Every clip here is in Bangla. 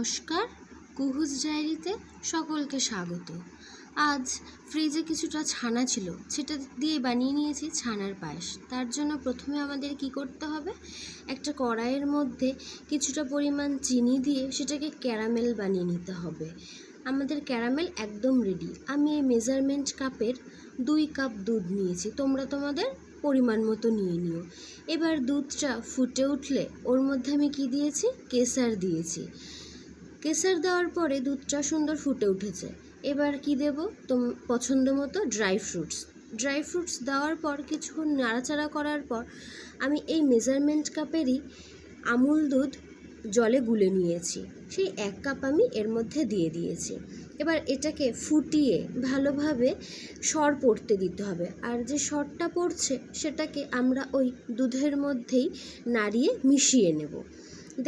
নমস্কার। কুহুজ ডায়েরিতে সকলকে স্বাগত। আজ ফ্রিজে কিছুটা ছানা ছিল, সেটা দিয়ে বানিয়ে নিয়েছি ছানার পায়েস। তার জন্য প্রথমে আমাদের কি করতে হবে? একটা কড়াইয়ের মধ্যে কিছুটা পরিমাণ চিনি দিয়ে সেটাকে ক্যারামেল বানিয়ে নিতে হবে। আমাদের ক্যারামেল একদম রেডি আমি এই মেজারমেন্ট কাপের দুই কাপ দুধ নিয়েছি। তোমরা তোমাদের পরিমাণ মতো নিয়ে নিও। এবার দুধটা ফুটে উঠলে ওর মধ্যে আমি কি দিয়েছি? কেসার দিয়েছি। কেসার দেওয়ার পরে দুধটা সুন্দর ফুটে উঠেছে। এবার কি দেব? তোম, পছন্দ মতো ড্রাই ফ্রুটস। ড্রাই ফ্রুটস দেওয়ার পর কিছুক্ষণ নাড়াচাড়া করার পর আমি এই মেজারমেন্ট কাপেরই আমুল দুধ জলে গুলে নিয়েছি। সেই এক কাপ আমি এর মধ্যে দিয়ে দিয়েছি। এবার এটাকে ফুটিয়ে ভালোভাবে সর পড়তে দিতে হবে। আর যে সরটা পড়ছে, সেটাকে আমরা ওই দুধের মধ্যেই নাড়িয়ে মিশিয়ে নেব।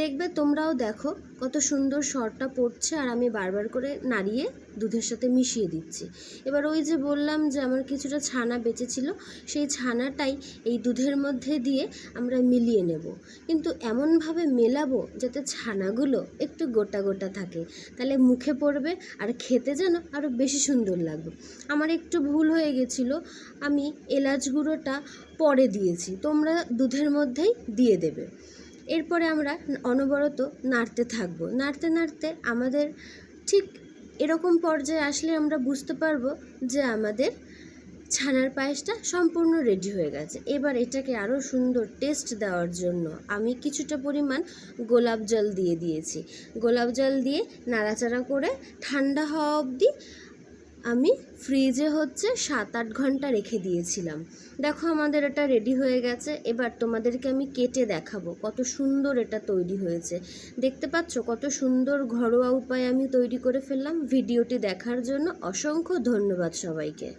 দেখবে তোমরাও দেখো কত সুন্দর সরটা পড়ছে আর আমি বারবার করে নাড়িয়ে দুধের সাথে মিশিয়ে দিচ্ছি। এবার ওই যে বললাম যে আমার কিছুটা ছানা বেঁচেছিল সেই ছানাটাই এই দুধের মধ্যে দিয়ে আমরা মিলিয়ে নেব। কিন্তু এমনভাবে মেলাবো যাতে ছানাগুলো একটু গোটা গোটা থাকে। তাহলে মুখে পড়বে আর খেতে যেন আরও বেশি সুন্দর লাগবে। আমার একটু ভুল হয়ে গেছিল, আমি এলাচ গুঁড়োটা পরে দিয়েছি, তোমরা দুধের মধ্যেই দিয়ে দেবে। এরপরে আমরা অনবরত নাড়তে থাকব। নাড়তে নাড়তে আমাদের ঠিক এরকম পর্যায়ে আসলে আমরা বুঝতে পারব যে আমাদের ছানার পায়েসটা সম্পূর্ণ রেডি হয়ে গেছে। এবার এটাকে আরও সুন্দর টেস্ট দেওয়ার জন্য আমি কিছুটা পরিমাণ গোলাপ জল দিয়ে দিয়েছি। গোলাপ জল দিয়ে নাড়াচাড়া করে ঠান্ডা হওয়া অবধি আমি ফ্রিজে হচ্ছে সাত আট ঘণ্টা রেখে দিয়েছিলাম। দেখো আমাদের এটা রেডি হয়ে গেছে। এবার তোমাদেরকে আমি কেটে দেখাবো কত সুন্দর এটা তৈরি হয়েছে। দেখতে পাচ্ছ কত সুন্দর ঘরোয়া উপায়ে আমি তৈরি করে ফেললাম। ভিডিওটি দেখার জন্য অসংখ্য ধন্যবাদ সবাইকে।